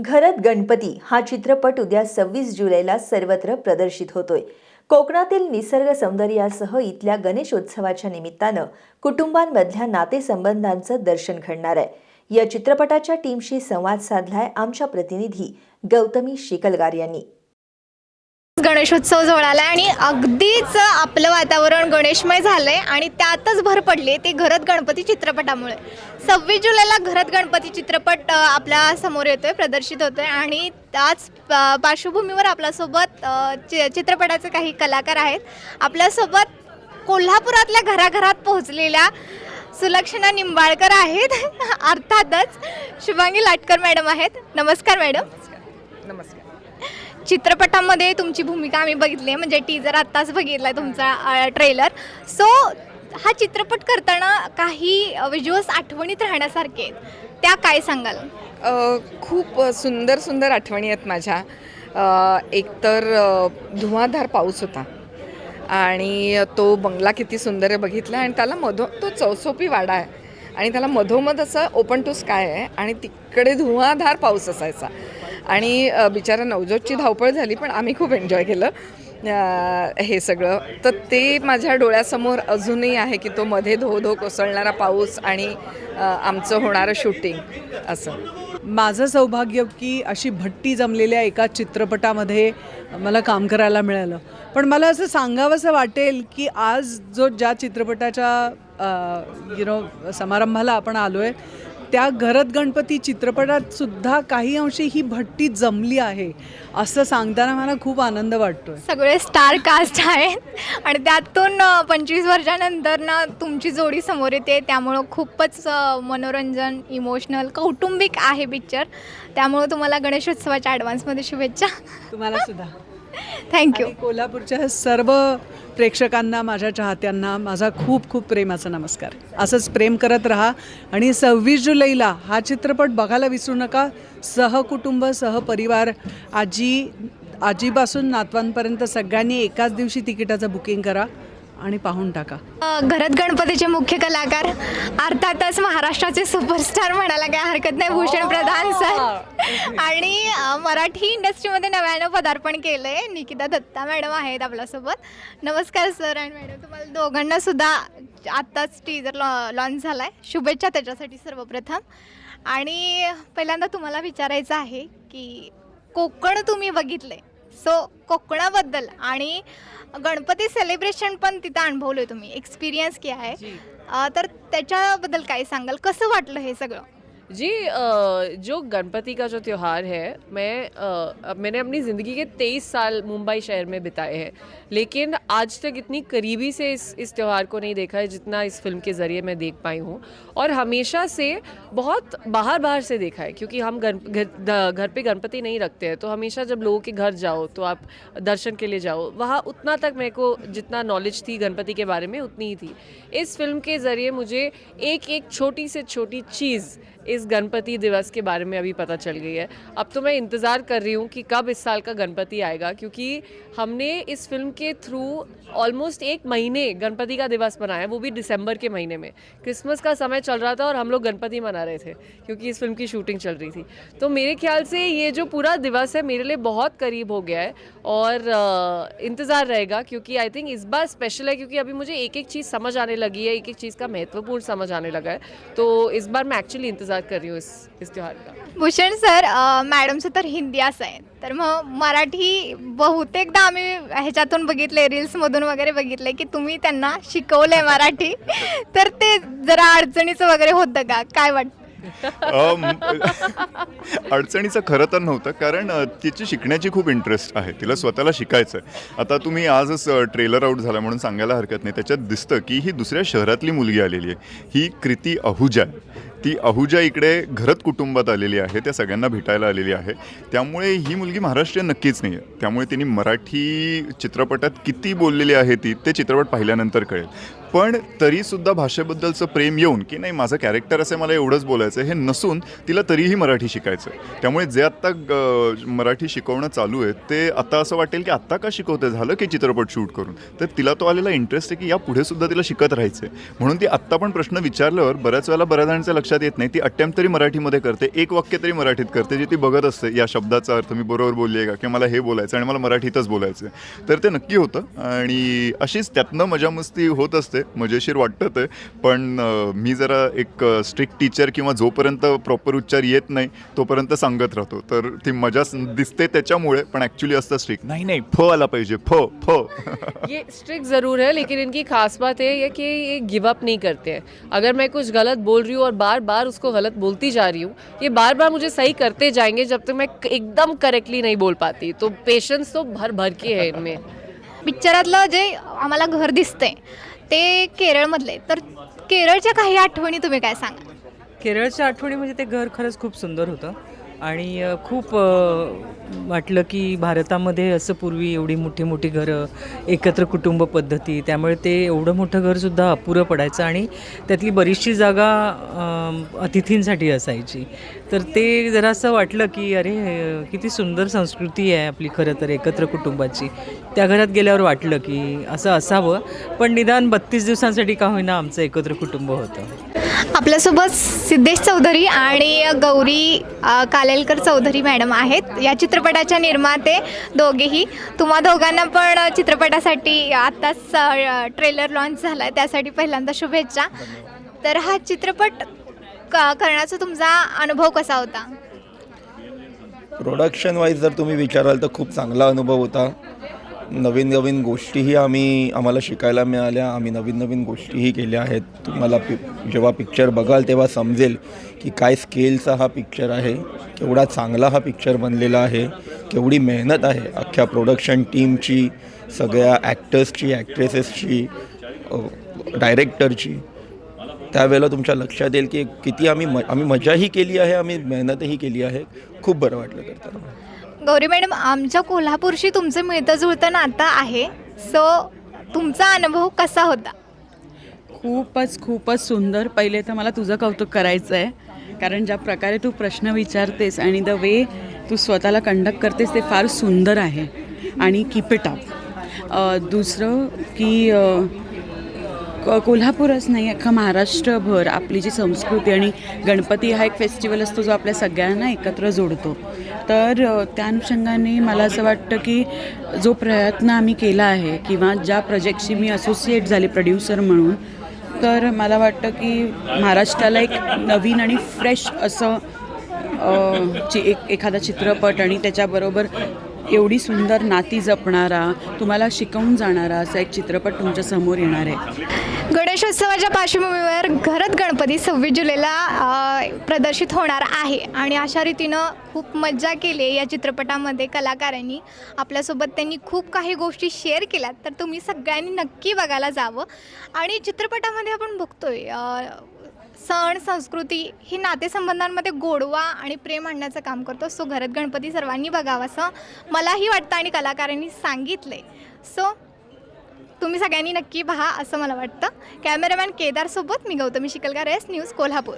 घरत गणपती हा चित्रपट उद्या सव्वीस जुलैला सर्वत्र प्रदर्शित होतोय. कोकणातील निसर्ग सौंदर्यासह इथल्या गणेशोत्सवाच्या निमित्तानं कुटुंबांमधल्या नातेसंबंधांचं दर्शन घडणार आहे. या चित्रपटाच्या टीमशी संवाद साधलाय आमच्या प्रतिनिधी गौतमी शिकलगार यांनी. गणेशोत्सव जवळ आला आणि अगदीच आपलं वातावरण गणेशमय झालं आहे आणि त्यातच भर पडली ते घरत गणपती चित्रपटामुळे. सव्वीस जुलैला घरत गणपती चित्रपट आपल्यासमोर येतोय प्रदर्शित होतोय आणि त्याच पार्श्वभूमीवर आपल्यासोबत चि चित्रपटाचे काही कलाकार आहेत. आपल्यासोबत कोल्हापुरातल्या घराघरात पोहोचलेल्या सुलक्षणा निंबाळकर आहेत. अर्थातच शुभांगी लाटकर मॅडम आहेत. नमस्कार मॅडम. नमस्कार. चित्रपटामध्ये तुमची भूमिका आम्ही बघितली आहे. म्हणजे टीजर आत्ताच बघितला तुमचा ट्रेलर सो हा चित्रपट करताना काही विज्युअल्स आठवणीत राहण्यासारखे आहेत. त्या काय सांगाल? खूप सुंदर सुंदर आठवणी आहेत माझ्या. एकतर धुवाधार पाऊस होता. आणि तो बंगला किती सुंदर आहे बघितला आणि त्याला मधो तो चौसोपी वाडा आहे. आणि त्याला मधोमध असं ओपन टू स्काय आहे. आणि तिकडे धुवाधार पाऊस असायचा. आणि बिचारा नवजोतची धावपळ झाली पण आम्ही खूप एन्जॉय केलं. हे सगळं. तर ते माझ्या डोळ्यासमोर अजूनही आहे की तो मध्ये धो धो कोसळणारा पाऊस आणि आमचं होणारं शूटिंग असं. माझं सौभाग्य की अशी भट्टी जमलेल्या एका चित्रपटामध्ये मला काम करायला मिळालं. पण मला असं सांगावंसं वाटेल की आज जो ज्या चित्रपटाच्या यु नो समारंभाला आपण आलो आहे त्या घरत गणपती चित्रपटात सुद्धा काही अंशी ही भट्टी जमली आहे असं सांगताना मला खूप आनंद वाटतोय. सगळे स्टार कास्ट आहेत आणि त्यातून पंचवीस वर्षानंतर ना तुमची जोडी समोर येते त्यामुळं खूपच मनोरंजन इमोशनल कौटुंबिक आहे पिक्चर त्यामुळं तुम्हाला गणेशोत्सवाच्या ॲडव्हान्समध्ये शुभेच्छा. तुम्हाला सुद्धा थँक्यू कोल्हापूरच्या सर्व प्रेक्षकांना माझ्या चाहत्यांना माझा खूप खूप प्रेमाचा नमस्कार. असंच प्रेम करत राहा आणि सव्वीस जुलैला हा चित्रपट बघायला विसरू नका. सहकुटुंब सहपरिवार आजी आजीपासून नातवांपर्यंत सगळ्यांनी एकाच दिवशी तिकिटाचं बुकिंग करा. आणि पाहून टाका. घरात गणपतीचे मुख्य कलाकार अर्थातच महाराष्ट्राचे सुपरस्टार म्हणायला काय हरकत नाही भूषण प्रधान सर. आणि मराठी इंडस्ट्रीमध्ये नव्यानं पदार्पण केलंय. निकिता दत्ता मॅडम आहेत आपल्यासोबत. नमस्कार सर आणि मॅडम तुम्हाला दोघांना सुद्धा आत्ताच टीजर लॉ लॉन्च झालाय. शुभेच्छा त्याच्यासाठी सर्वप्रथम. आणि पहिल्यांदा तुम्हाला विचारायचं आहे की कोकण तुम्ही बघितले सो कोकणाबद्दल आणि गणपती सेलिब्रेशन पण तिथं अनुभवलं तुम्ही. एक्सपिरियन्स क्या आहे. तर त्याच्याबद्दल काय सांगाल? कसं वाटलं हे सगळं? जी जो गणपति का जो त्यौहार है, मैं मैंने अपनी ज़िंदगी के तेईस साल मुंबई शहर में बिताए हैं, लेकिन आज तक इतनी करीबी से इस इस त्यौहार को नहीं देखा है जितना इस फ़िल्म के ज़रिए मैं देख पाई हूँ, और हमेशा से बहुत बाहर बाहर से देखा है, क्योंकि हम घर घर पे गणपति नहीं रखते हैं तो हमेशा जब लोगों के घर जाओ तो आप दर्शन के लिए जाओ, वहाँ उतना तक मेरे को जितना नॉलेज थी गणपति के बारे में उतनी ही थी। इस फ़िल्म के ज़रिए मुझे एक एक छोटी से छोटी चीज़ इस गणपति दिवस के बारे में अभी पता चल गई है। अब तो मैं इंतज़ार कर रही हूँ कि कब इस साल का गणपति आएगा, क्योंकि हमने इस फ़िल्म के थ्रू ऑलमोस्ट एक महीने गणपति का दिवस मनाया, वो भी दिसंबर के महीने में। क्रिसमस का समय चल रहा था और हम लोग गणपति मना रहे थे, क्योंकि इस फ़िल्म की शूटिंग चल रही थी। तो मेरे ख्याल से ये जो पूरा दिवस है, मेरे लिए बहुत करीब हो गया है और इंतज़ार रहेगा, क्योंकि I think is bar special है, क्योंकि अभी मुझे एक एक चीज़ समझ आने लगी है एक एक चीज़ का महत्वपूर्ण समझ आने लगा है। तो इस बार मैं एक्चुअली इंतज़ार कर रही हूँ इस इस त्यौहार का? भूषण सर मॅडमचं तर हिंदी असं आहे. तर मग मराठी बहुतेकदा आम्ही ह्याच्यातून बघितले रील्समधून वगैरे बघितले की तुम्ही त्यांना शिकवलंय मराठी. तर ते जरा अडचणीचं वगैरे होतं का? काय वाटतं अडचणीचं खरं तर नव्हतं कारण तिची शिकण्याची खूप इंटरेस्ट आहे. तिला स्वतःला शिकायचं आहे आता तुम्ही आजच ट्रेलर आउट झाला म्हणून सांगायला हरकत नाही. त्याच्यात दिसतं की ही दुसऱ्या शहरातली मुलगी आलेली आहे. ही कृती अहुजा ती अहुजा इकडे घरत कुटुंबात आलेली आहे त्या सगळ्यांना भेटायला आलेली आहे. त्यामुळे ही मुलगी महाराष्ट्रीयन नक्कीच नाही आहे त्यामुळे तिने मराठी चित्रपटात किती बोललेली आहे ती ते चित्रपट पाहिल्यानंतर कळेल. पण तरीसुद्धा भाषेबद्दलचं प्रेम येऊन की नाही माझं कॅरेक्टर असं मला एवढंच बोलायचं हे नसून तिला तरीही मराठी शिकायचं त्यामुळे जे आत्ता ग- मराठी शिकवणं चालू आहे ते आता असं वाटेल की आत्ता का शिकवते? झालं की चित्रपट शूट करून? तर तिला तो आलेला इंटरेस्ट आहे की या पुढेसुद्धा तिला शिकत राहायचं आहे म्हणून ती आत्ता पण प्रश्न विचारल्यावर बऱ्याच वेळेला बऱ्याच जणांचं लक्ष लक्षात येत नाही. ती अटेम्प्ट तरी मराठीमध्ये करते. एक वाक्य तरी मराठीत करते जे ती बघत असते. या शब्दाचा अर्थ मी बरोबर बोलली आहे का? किंवा मला हे बोलायचं आणि मला मराठीतच बोलायचं आहे. तर ते नक्की होतं. आणि अशीच त्यातनं मजा मस्ती होत असते. मजेशीर वाटतं ते. पण मी जरा एक स्ट्रिक्ट टीचर किंवा जोपर्यंत प्रॉपर उच्चार येत नाही तोपर्यंत सांगत राहतो. तर ती मजा स- दिसते त्याच्यामुळे पण ॲक्च्युली असतं स्ट्रिक्ट नाही नाही. फ आला पाहिजे. फ फ. ये स्ट्रिक्ट ज़रूर है लेकिन इनकी खास बात है ये कि ये गिव अप नहीं करते हैं. अगर मैं कुछ गलत बोल रही हूँ और बार बार उसको गलत बोलती जा रही हूँ। ये बार बार मुझे सही करते जाएंगे जब तक मैं एकदम करेक्टली नहीं बोल पाती। तो पेशेंस तो भर भर के है इनमें। पिक्चरातलं जे आम्हाला घर दिसतंय ते केरळमधले. तर केरळच्या काही आठवणी तुम्ही काय सांगा केरळच्या आठवणी म्हणजे ते घर खरंच खूप सुंदर होतं. आणि खूप वाटलं की भारतामध्ये असं पूर्वी एवढी मोठी मोठी घरं एकत्र कुटुंब पद्धती त्यामुळे ते एवढं मोठं घरसुद्धा अपुरं पडायचं आणि त्यातली बरीचशी जागा अतिथींसाठी असायची. तर ते जरा असं वाटलं की अरे किती सुंदर संस्कृती आहे आपली खरं तर एकत्र कुटुंबाची. त्या घरात गेल्यावर वाटलं की असं असावं पण निदान बत्तीस दिवसांसाठी का होईना आमचं एकत्र कुटुंब होतं. आपल्यासोबत सिद्धेश चौधरी आणि गौरी कालेलकर चौधरी मॅडम आहेत. या चित्रपटाच्या निर्माते दोघेही. तुम्हा दोघांना पण चित्रपटासाठी आत्ताच ट्रेलर लॉन्च झाला आहे त्यासाठी पहिल्यांदा शुभेच्छा. तर हा चित्रपट क करण्याचा तुमचा अनुभव कसा होता? प्रोडक्शन वाईज जर तुम्ही विचाराल तर खूप चांगला अनुभव होता. नवीन नवीन गोष्टीही आम्ही आम्हाला शिकायला मिळाल्या. आम्ही नवीन नवीन गोष्टीही केल्या आहेत. तुम्हाला पि जेव्हा पिक्चर बघाल तेव्हा समजेल की काय स्केलचा हा पिक्चर आहे केवढा चांगला हा पिक्चर बनलेला आहे केवढी मेहनत आहे अख्ख्या प्रोडक्शन टीमची सगळ्या ॲक्टर्सची ॲक्ट्रेसेसची डायरेक्टरची त्यावेळेला तुमच्या लक्षात येईल की किती आम्ही म आम्ही मजाही केली आहे आम्ही मेहनतही केली आहे. खूप बरं वाटलं करताना. गौरी मॅडम आमच्या कोल्हापूरशी तुमचं मिळतं जुळतं नातं आहे. सो तुमचा अनुभव कसा होता? खूपच खूपच सुंदर. पहिले तर मला तुझं कौतुक करायचं आहे कारण ज्या प्रकारे तू प्रश्न विचारतेस आणि द वे तू स्वतःला कंडक्ट करतेस ते फार सुंदर आहे. आणि कीप इट अप दुसरं की क- कोल्हापूरच नाही अख्खा महाराष्ट्रभर आपली जी संस्कृती आणि गणपती हा एक फेस्टिवल असतो जो आपल्या सगळ्यांना एकत्र जोडतो. तर त्या अनुषंगाने मला असं वाटतं की जो प्रयत्न आम्ही केला आहे किंवा ज्या प्रोजेक्टशी मी असोसिएट झाले प्रोड्युसर म्हणून तर मला वाटतं की महाराष्ट्राला एक नवीन आणि फ्रेश असं ची एक एखादा चित्रपट आणि त्याच्याबरोबर एवढी सुंदर नाती जपणारा तुम्हाला शिकवून जाणारा असा एक चित्रपट तुमच्यासमोर येणार आहे. गणेशोत्सवाच्या पार्श्वभूमीवर घरत गणपती सव्वीस जुलैला प्रदर्शित होणार आहे. आणि अशा रीतीनं खूप मज्जा केली आहे या चित्रपटामध्ये कलाकारांनी. आपल्यासोबत त्यांनी खूप काही गोष्टी शेअर केल्यात तर तुम्ही सगळ्यांनी नक्की बघायला जावं. आणि चित्रपटामध्ये आपण बघतोय सण संस्कृती ही नातेसंबंधांमध्ये गोडवा आणि प्रेम आणण्याचं काम करतो. सो घरात गणपती सर्वांनी बघावं असं मलाही वाटतं आणि कलाकारांनी सांगितलं आहे सो तुम्ही सगळ्यांनी नक्की पहा असं मला वाटतं. कॅमेरामॅन केदारसोबत मी गौतमी शिकलगार एस न्यूज कोल्हापूर.